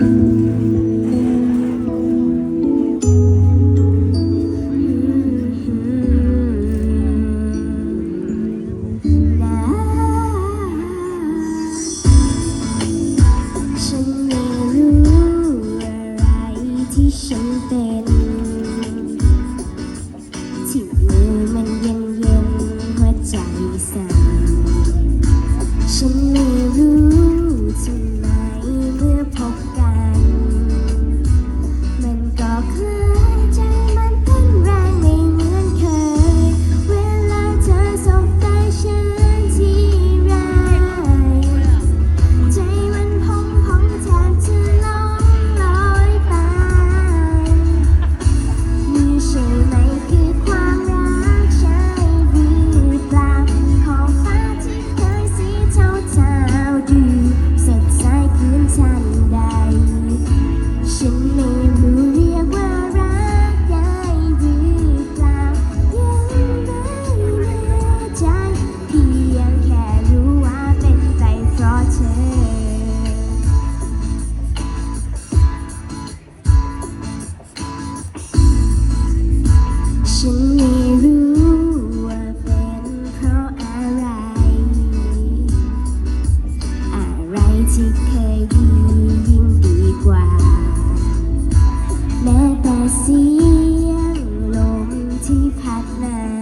ฉันไม่รู้อะไรที่ฉันเป็น ที่พักนั้น